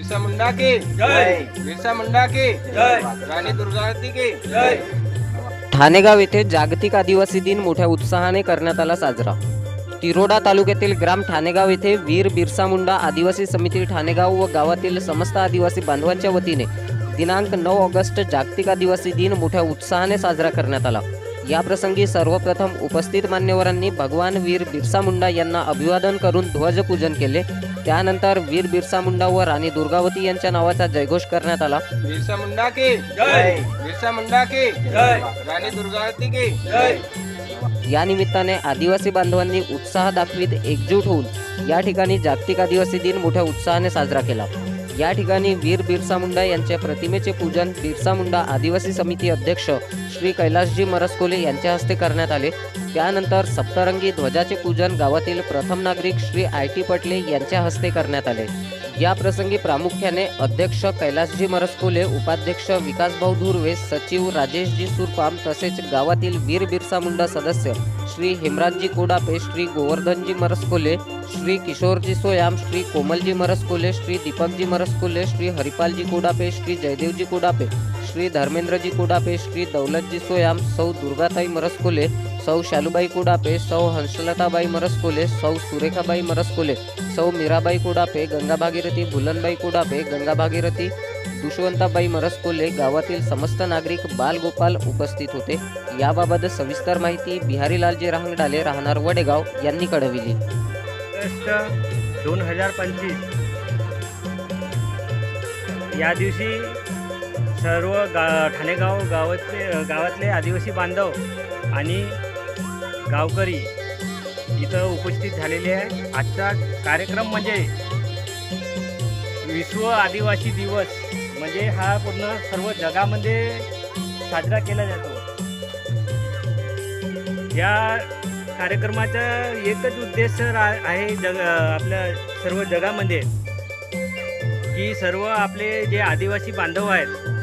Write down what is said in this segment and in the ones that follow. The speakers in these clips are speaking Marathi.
बिरसा मुंडा की। जय। बिरसा मुंडा की। जय। राणी दुर्गावती की। जय। ठाणेगाव येथे जागतिक आदिवासी दिन मोठ्या उत्साहाने करण्यात आला साजरा. तिरोडा तालुक्यातील ग्राम ठाणेगाव येथे वीर बिरसा मुंडा आदिवासी समिती ठाणेगाव व गावातील समस्त आदिवासी बांधवांच्या वतीने दिनांक नऊ ऑगस्ट जागतिक आदिवासी दिन मोठ्या उत्साहाने साजरा करण्यात आला. या प्रसंगी सर्वप्रथम उपस्थित मान्यवरांनी भगवान वीर बिरसा मुंडा यांना अभिवादन करून ध्वजपूजन केले. त्यानंतर वीर बिरसा मुंडा व राणी दुर्गावती यांच्या नावाचा जयघोष करण्यात आला. बिरसा मुंडा की जय! बिरसा मुंडा की जय! राणी दुर्गावती की जय! या निमित्ताने आदिवासी बांधवांनी उत्साह दाखवीत एकजूट होऊन या ठिकाणी जागतिक आदिवासी दिन मोठ्या उत्साहाने साजरा केला. या ठिकाणी वीर बिरसा मुंडा यांच्या प्रतिमेचे पूजन बिरसा मुंडा आदिवासी समिती अध्यक्ष श्री कैलासजी मरसकोले यांच्या हस्ते करण्यात आले. त्यानंतर सप्तरंगी ध्वजाचे पूजन गावातील प्रथम नागरिक श्री आय टी पटले यांच्या हस्ते करण्यात आले. या प्रसंगी प्रामुख्याने अध्यक्ष कैलासजी मरसकोले उपाध्यक्ष विकासभाऊ धुर्वे सचिव राजेशजी सुरपाम तसेच गावातील वीर बिरसा मुंडा सदस्य श्री हेमराजजी कोडापे श्री गोवर्धनजी मरसकोले श्री किशोरजी सोयाम श्री कोमलजी मरसकोले श्री दीपकजी मरसकोले श्री हरिपालजी कोडापे श्री जयदेवजी कोडापे श्री धर्मेंद्रजी कुडापे श्री दौलतजी सोयाम सौ दुर्गाताई मरसकोले सौ शालूबाई कुडापे सौ हंसलताबाई मरसकोले सौ सुरेखाबाई मरसकोले सौ मीराबाई कुडापे गंगा भागीरथी भुलनबाई कुडापे गंगा भागीरथी दुष्वंताबाई मरसकोले गावातील समस्त नागरिक बालगोपाल उपस्थित होते. याबाबत सविस्तर माहिती बिहारीलालजी राहंगडाले राहणार वडेगाव यांनी कळविली. दोन हजार पंचवीस. या दिवशी सर्व गा ठाणेगाव गावातले गावातले आदिवासी बांधव आणि गावकरी इथं उपस्थित झालेले आहे. आजचा कार्यक्रम म्हणजे विश्व आदिवासी दिवस म्हणजे हा पूर्ण सर्व जगामध्ये साजरा केला जातो. या कार्यक्रमाचा एकच उद्देश आहे जग आपल्या सर्व जगामध्ये की सर्व आपले जे आदिवासी बांधव आहेत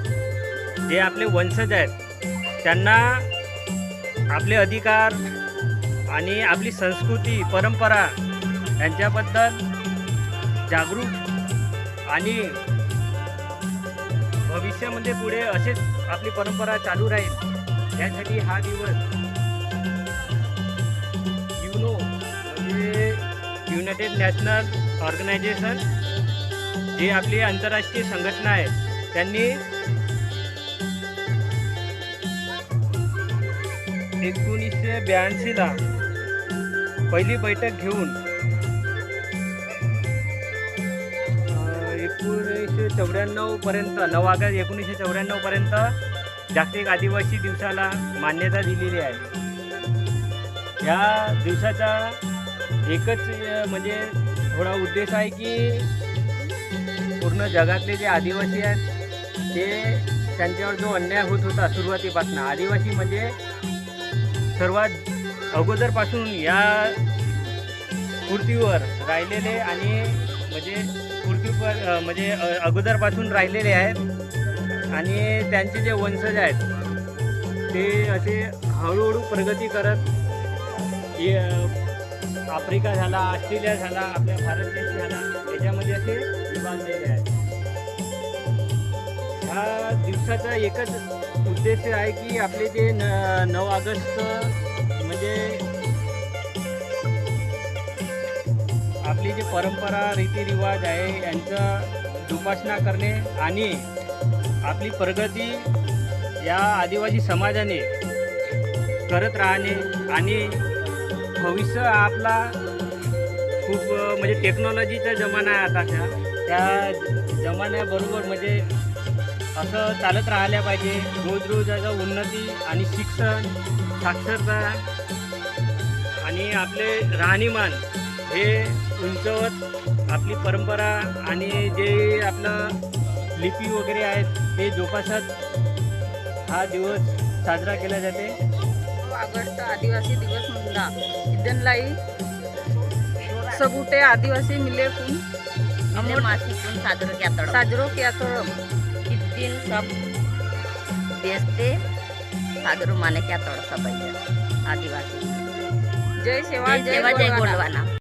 जे आपले वंशज आहेत त्यांना आपले अधिकार आणि आपली संस्कृती परंपरा यांच्याबद्दल जागरूक आणि भविष्यामध्ये पुढे असेच आपली परंपरा चालू राहील. यासाठी हा दिवस युनो म्हणजे युनायटेड नॅशनल ऑर्गनायझेशन जी आपली आंतरराष्ट्रीय संघटना आहे त्यांनी एकोणीसशे ब्याऐंशीला पहिली बैठक घेऊन एकोणीसशे चौऱ्याण्णवपर्यंत नऊ ऑगस्ट एकोणीसशे चौऱ्याण्णवपर्यंत जागतिक आदिवासी दिवसाला मान्यता दिलेली आहे. या दिवसाचा एकच म्हणजे थोडा उद्देश आहे की पूर्ण जगातले जे आदिवासी आहेत ते त्यांच्यावर जो अन्याय होत होता सुरुवातीपासून आदिवासी म्हणजे सर्वात अगोदरपासून या पृथ्वीवर राहिलेले आणि म्हणजे पृथ्वीवर म्हणजे अगोदरपासून राहिलेले आहेत. आणि त्यांचे जे वंशज आहेत ते असे हळूहळू प्रगती करत हे आफ्रिका झाला ऑस्ट्रेलिया झाला आपल्या भारत देश झाला याच्यामध्ये असे विभागलेले आहेत. दिवसाचा एकच उद्देश आहे की आपले जे न नऊ ऑगस्ट म्हणजे आपली जी परंपरा रीतिरिवाज आहे यांचा जोपासना करणे आणि आपली प्रगती या आदिवासी समाजाने करत राहणे आणि भविष्य आपला खूप म्हणजे टेक्नॉलॉजीचा जमाना आहे आताच्या त्या जमान्याबरोबर म्हणजे असं चालत राहिल्या पाहिजे. रोज रोज असं उन्नती आणि शिक्षण साक्षरता आणि आपले राहणीमान हे उंचवत आपली परंपरा आणि जे आपलं लिपी वगैरे आहेत ते जोपासत हा दिवस साजरा केला जाते. ऑगस्ट आदिवासी दिवस मुंडा इदन लाई सगुटे आदिवासी मिले कुन हमने मासी कुन सादर क्या तड़ो साजरो किया तो इस दिन सब बेचते सादर माने क्या तड़ो सब आदिवासी जय सेवा जय सेवा जय गोंडवाना. गोंडवाना